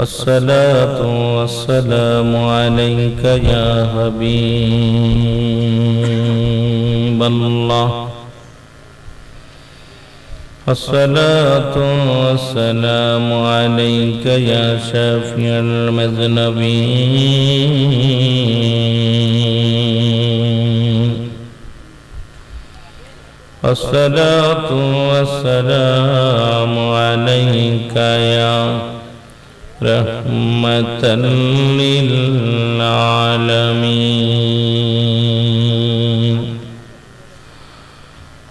الصلاة والسلام عليك يا حبيب الله. الصلاة والسلام عليك يا شافي المذنبين. الصلاة والسلام عليك يا رحمة للعالمين.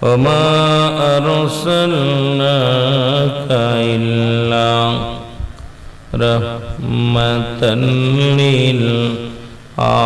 وما أرسلناك إلا رحمة للعالمين.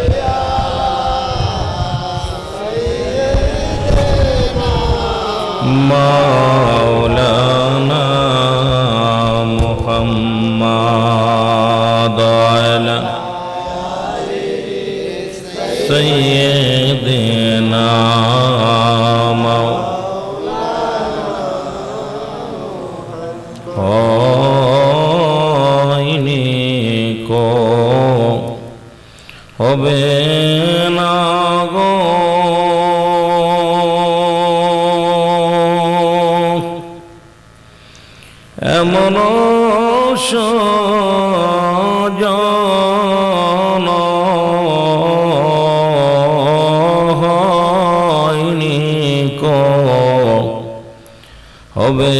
হবে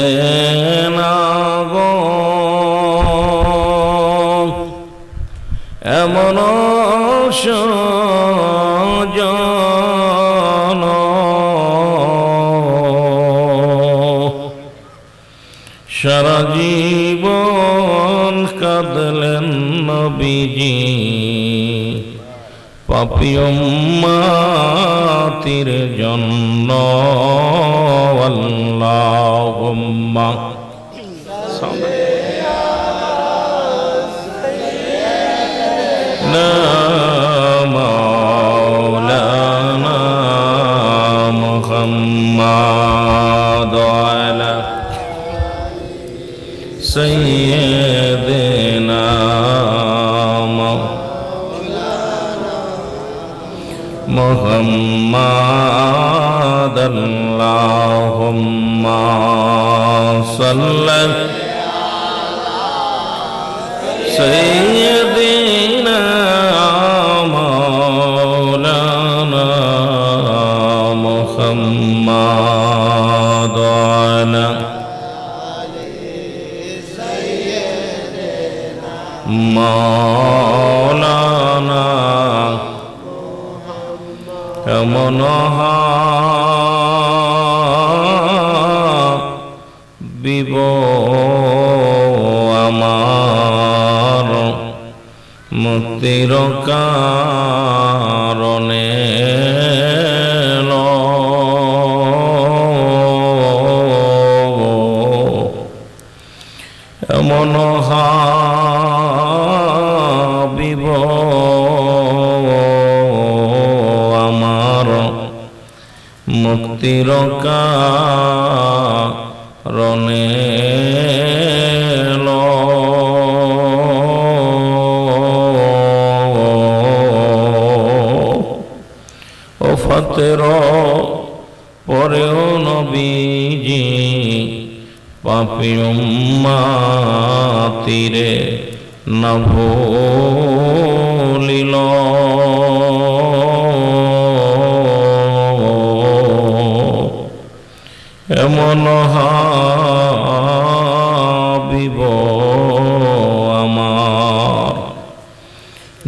না গো। এমন সজন। সারা জীবন কাঁদলেন নবীজি। পাপিয়ম্মাতির জন্য আল্লাহুম্মা না মাওলানা মুহাম্মাদ আলা سيدنا محمد اللهم صل سيدنا مولانا محمد মুক্তির কারণে ও ফতের পরেও নবীজি পাপি তীরে না এমন হাবিব আমার।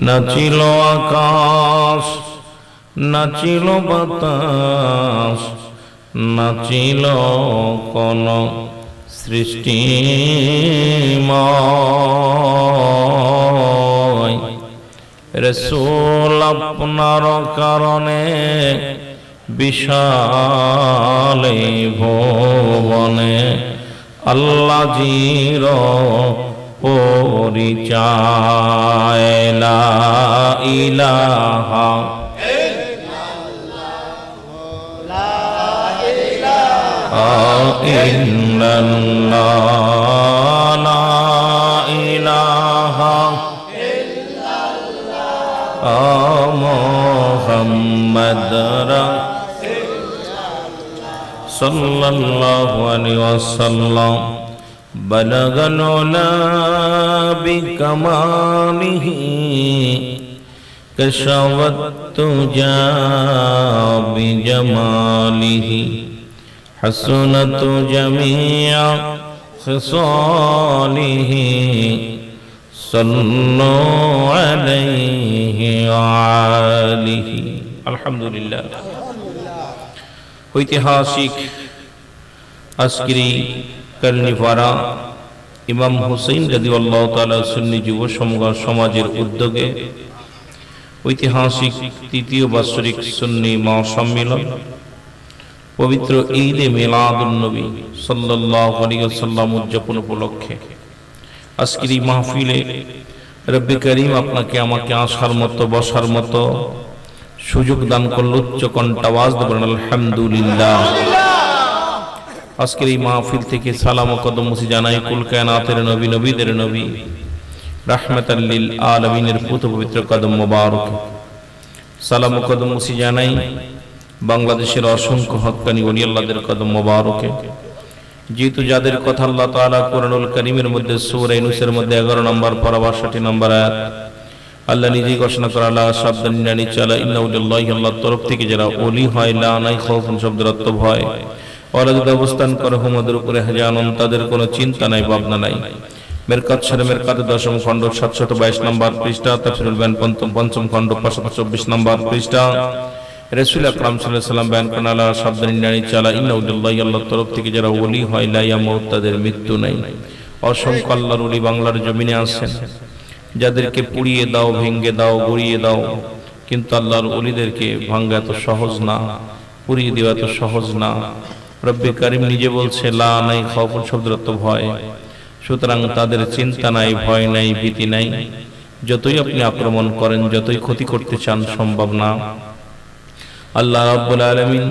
নাচিল আকাশ নাচিল বাতাস নাচিল কোন সৃষ্টি রসুল আপনার কারণে বিশাল ভবনে আল্লাজির জির ইলাহা ইল্লাল্লাহ লা صلى الله عليه وسلم بلغ العلا بكماله كشف التجا بجماله حسنت جميع خصاله صلوا عليه وآله الحمد لله ঐতিহাসিক আজকের কারণিপাড়া ইমাম হুসেন যদি আল্লাহ তালা সুন্নি যুব সমাজের উদ্যোগে ঐতিহাসিক তৃতীয় বাৎসরিক সুন্নি মা সম্মেলন পবিত্র ঈদে মিলাদুন্নবী সাল্লাল্লাহু আলাইহি ওয়াসাল্লাম উদযাপন উপলক্ষে আজকের এই মাহফিলে রব্বি করিম আপনাকে আমাকে আসার মতো, বসার মতো সুযোগ দান করল উচ্চ কণ্ঠাবাজ দেবেন আলহামদুলিল্লাহ। আজকের এই মাহফিল থেকে সালাম ও কদম মুসি জানাই, কুল কায়নাতের নবী, নবীদের নবী। রাহমাতাল্লিল আলমিনের পুত পবিত্র কদম মোবারক। সালাম ও কদম মুসি জানাই, বাংলাদেশের অসংখ্য হক্কানি ওলি আল্লাহদের কদম মোবারকে। যেহেতু যাদের কথা আল্লাহ তাআলা কোরআনুল কারীমের মধ্যে, সূরা ইউনূসের মধ্যে 11 নম্বর পারা 62 নম্বর আয়াত আল্লাহ নিজেই ঘোষণা করা, আল্লাহ সাবধান নানি চালা ইন্নাউলিল্লাহি আল্লাহর তরফ থেকে যারা ওলি হয় লা নাই খাউফুন শব্দের অর্থ ভয়। ওরা যদি অবস্থান করে হুমদের উপরে হাজানন তাদের কোনো চিন্তা নাই, ভাবনা নাই। মেরকাত সারে মেরকাতে দশম খণ্ড, সাতশত বাইশ নম্বর পৃষ্ঠা, তাফসিরুল বায়ান পঞ্চম পঞ্চম খণ্ড, পাঁচশত চব্বিশ নম্বর পৃষ্ঠা। রসুল আকরাম সাল্লাম বয়ান করেন, আল্লাহ সাবধানী নারী চালা ইন্নাউদ্দাল্লাহ আল্লাহর তরফ থেকে যারা ওলি হয় লাইয়া মৌত তাদের মৃত্যু নাই। অসংখ্য আল্লাহর ওলি বাংলার জমিনে আসেন যাদেরকে পুড়িয়ে দাও ভেঙ্গে দাও, গড়িয়ে দাও, কিন্তু আল্লাহর ওলিদেরকে ভাঙ্গা এত সহজ না, পুড়িয়ে দেওয়া এত সহজ না। রব্বি কারিম নিজে বলছে, লা নাই শব্দের অর্থ ভয়। সুতরাং তাদের চিন্তা নাই, ভয় নাই, ভীতি নাই। যতই আপনি আক্রমণ করেন, যতই ক্ষতি করতে চান, সম্ভব না। আল্লাহ রাব্বুল আলামিন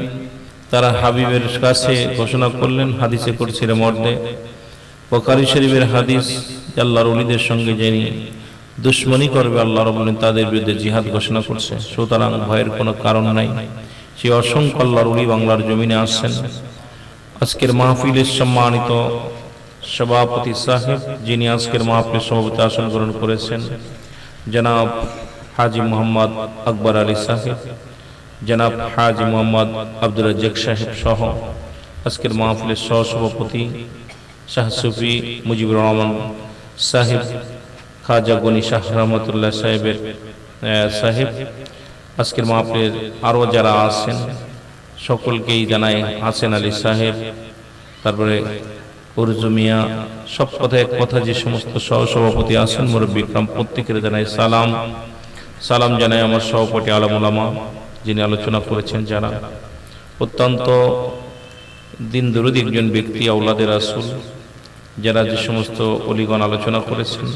তারা হাবিবের কাছে ঘোষণা করলেন, হাদিসে করছিল মর্দে বকারি শরীফের হাদিস আল্লাহর ওলিদের সঙ্গে যিনি দুশ্মনী করবে আল্লাহ রব তাদের বিরুদ্ধে জিহাদ ঘোষণা করছে। সুতরাং ভয়ের কোনো কারণ নাই। সে অসংখ্য আল্লাহর ওলি বাংলার জমিনে আসছেন। আজকের মাহফিলের সম্মানিত সভাপতি সাহেব, যিনি আজকের মাহফিলের সভাপতি আসন গ্রহণ করেছেন, জনাব হাজি মোহাম্মদ আকবর আলী সাহেব, জনাব হাজি মোহাম্মদ আব্দুল রাজ্জাক সাহেব সহ আজকের মাহফিলের সহসভাপতি শাহ সুফি মুজিবুর রহমান সাহেব খাজা গনি শাহ রহমতুল্লাহ সাহেবের সাহেব। আজকের মাহফিলের আরও যারা আছেন, সকলকেই জানাই হাসেন আলী সাহেব, তারপরে উরজুমিয়া সব কথা এক কথা যে সমস্ত সহসভাপতি আছেন, মুরব্বী বিক্রম প্রত্যেকের জানাই সালাম। সালাম জানাই আমার সহপাঠী আলম উলামা, যিনি আলোচনা করেছেন যারা। অত্যন্ত দিন দরুদ একজন ব্যক্তি আউলাদের আসুল যারা যে সমস্ত অলিগণ আলোচনা করেছেন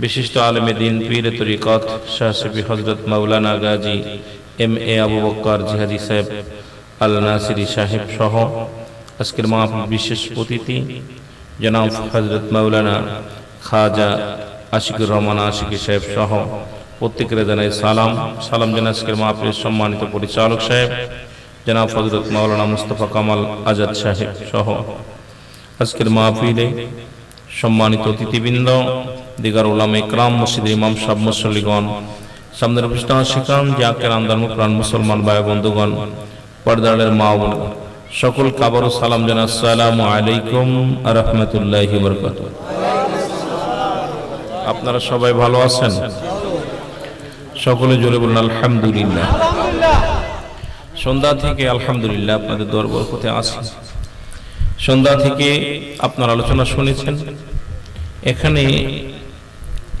বিশিষ্ট আলেমে দিন পীর তরিকত শাহসবি হজরত মাওলানা গাজী এম এ আবু বক্কর জিহাদি সাহেব আল নাসিরি সাহেব সহ আজকের মাহফিল বিশেষ অতিথি, জনাব হজরত মাওলানা খাজা আশিকুর রহমান আশিকি সাহেব সহ প্রত্যেকের জানাই সালাম। সালাম জানাই আজকের মাহফিলের সম্মানিত পরিচালক সাহেব, জনাব হজরত মাওলানা মুস্তফা কামাল আজাদ সাহেব সহ আজকের মাহফিলে সম্মানিত অতিথিবৃন্দ দিগার উলাম ইকরাম মসজিদ ইমাম সাব মুসল্লিগণ, সামনের পৃষ্ঠা শিকাম জাকের আন্দার প্রাণ মুসলমান ভাই বন্ধুগণ পর্দারের মা বোন সকল কাবর সালাম জানা আসসালামু আলাইকুম রহমতুল্লাহ আপনারা সবাই ভালো আছেন? সকলে জোরে বলুন, আলহামদুলিল্লাহ। সন্ধ্যা থেকে আলহামদুলিল্লাহ আপনাদের দোয়ার বরকতে আছি। সন্ধ্যা থেকে আপনার আলোচনা শুনেছেন। এখানে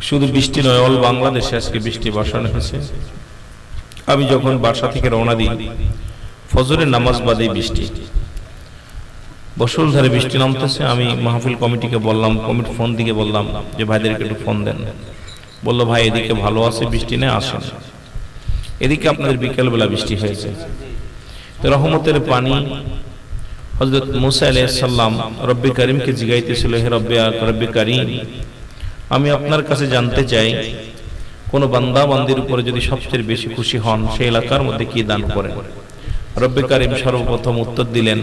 শুধু বৃষ্টি নয় অল বাংলাদেশে আজকে বৃষ্টি বর্ষণ হয়েছে। আমি যখন বাসা থেকে রওনা দিই, ফজরের নামাজ বাদে বৃষ্টি। বসলধারে বৃষ্টি নামতেছে, আমি মাহফিল কমিটিকে বললাম কমিটি ফোন দিকে বললাম যে, ভাইদেরকে একটু ফোন দেন। বলল, ভাই, এদিকে ভালো আছে, বৃষ্টি নেই, আসেন। এদিকে আপনাদের বিকেলবেলা বৃষ্টি হয়েছে। তো রহমতের পানি হজরত মুসা আলাইসাল্লাম রব্বি করিমকে জিগাইতেছিল, হে রব্বে, রব্বি করিম আমি আপনার কাছে জানতে চাই, কোন বান্দা বান্দির উপরে যদি সবচেয়ে বেশি খুশি হন, সেই এলাকার মধ্যে কি দান করেন? রব্বি করিম সর্বপ্রথম উত্তর দিলেন,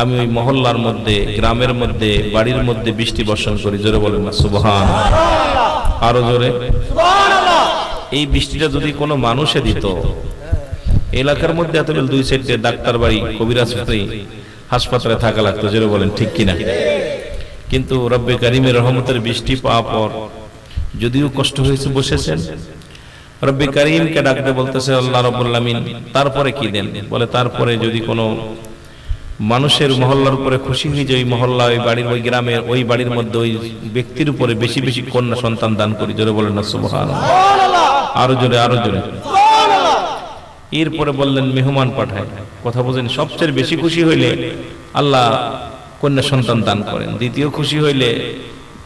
আমি ওই মহল্লার মধ্যে, গ্রামের মধ্যে, বাড়ির মধ্যে বৃষ্টি বর্ষণ করি। জোরে বলেন না, সুবহান। আরও জোরে। এই বৃষ্টিটা যদি কোনো মানুষে দিত, এলাকার মধ্যে এত দুই সাইডে ডাক্তার বাড়ি, কবিরাজ হাসপাতালে থাকা লাগতো। জোরে বলেন, ঠিক কিনা? কিন্তু রব্বে কারিমের রহমতের বৃষ্টি পাওয়া পর যদিও কষ্ট হয়েছে বসেছেন রব্বে কারিমকে ডাকতে বলতেছে আল্লাহ রব্বুল আমিন তারপরে কি দেন? বলে তারপরে যদি কোনো মানুষের মহল্লার উপরে খুশি হয়ে যায় ওই মহল্লা ওই বাড়ির ওই গ্রামের ওই বাড়ির মধ্যে ওই ব্যক্তির উপরে বেশি বেশি কন্যা সন্তান দান করি। জোরে বলেন না সুবহান আরও জোরে আরও জোরে। এরপরে বললেন মেহমান পাঠায়। কথা বলছেন সবচেয়ে বেশি খুশি হইলে আল্লাহ কন্যা সন্তান দান করেন। দ্বিতীয় খুশি হইলে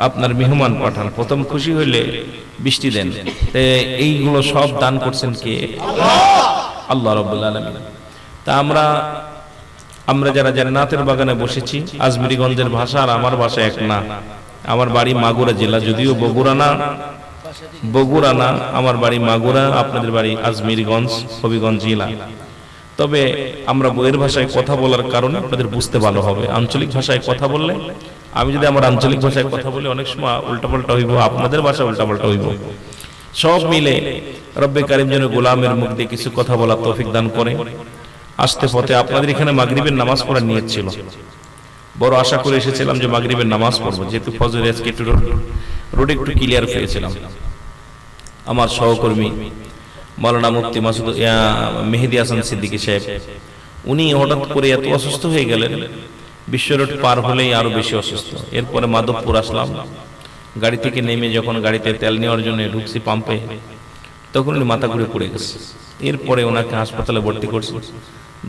আপনার মেহমান পাঠান। প্রথম খুশি হইলে বৃষ্টি দেন। এইগুলো সব দান করছেন কে? আল্লাহ রব্বুল তা আমরা আমরা যারা জান্নাতের বাগানে বসেছি, আজমিরিগঞ্জের ভাষা আর আমার ভাষা এক না। আমার বাড়ি মাগুরা জেলা, যদিও বগুড়া না। বগুড়া না, আমার বাড়ি মাগুরা, আপনাদের বাড়ি আজমিরগঞ্জ, হবিগঞ্জ জেলা। তবে আমরা বইয়ের ভাষায় কথা বলার কারণে আপনাদের বুঝতে ভালো হবে। আঞ্চলিক ভাষায় কথা বললে, আমি যদি আমার আঞ্চলিক ভাষায় কথা বলি, অনেক সময় উল্টাপাল্টা হইব, আপনাদের ভাষা উল্টাপাল্টা হইব। সব মিলে রব্বে কারিম যেন গোলামের মুখ দিয়ে কিছু কথা বলার তৌফিক দান করে। আসতে পথে আপনাদের এখানে মাগরিবের নামাজ পড়ার নিয়ত ছিল। বড় আশা করে এসেছিলাম যে মাগরিবের নামাজ পড়ব। যেহেতু ফজর আজকে একটু রোড একটু ক্লিয়ার পেয়েছিলাম আমার সহকর্মী মাওলানা মুফতি মাসুদ মেহেদি হাসান সিদ্দিকী সাহেব, উনি হঠাৎ করে এত অসুস্থ হয়ে গেলেন, বিশ্ব রোড পার হলেই আরও বেশি অসুস্থ। এরপরে মাধবপুর আসলাম, গাড়ি থেকে নেমে যখন গাড়িতে তেল নেওয়ার জন্য ঢুকছি পাম্পে, তখন উনি মাথা ঘুরে পড়ে গেছে। এরপরে ওনাকে হাসপাতালে ভর্তি করছে।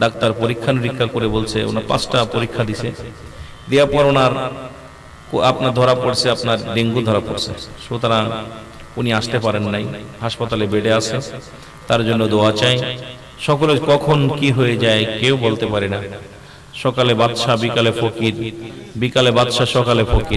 ডাক্তার পরীক্ষা নিরীক্ষা করে বলছে, ওনার পাঁচটা পরীক্ষা দিছে। দেওয়ার পর ওনার আপনার ধরা পড়ছে, আপনার ডেঙ্গু ধরা পড়ছে। সুতরাং উনি আসতে পারেন নাই, হাসপাতালে বেডে আছে, তার জন্য দোয়া চাই। সকলে কখন কি হয়ে যায় কেউ বলতে পারে না। সকালে বাদশাহ, বিকালে ফকির, বিকালে বাদশাহ, সকালে ফকির।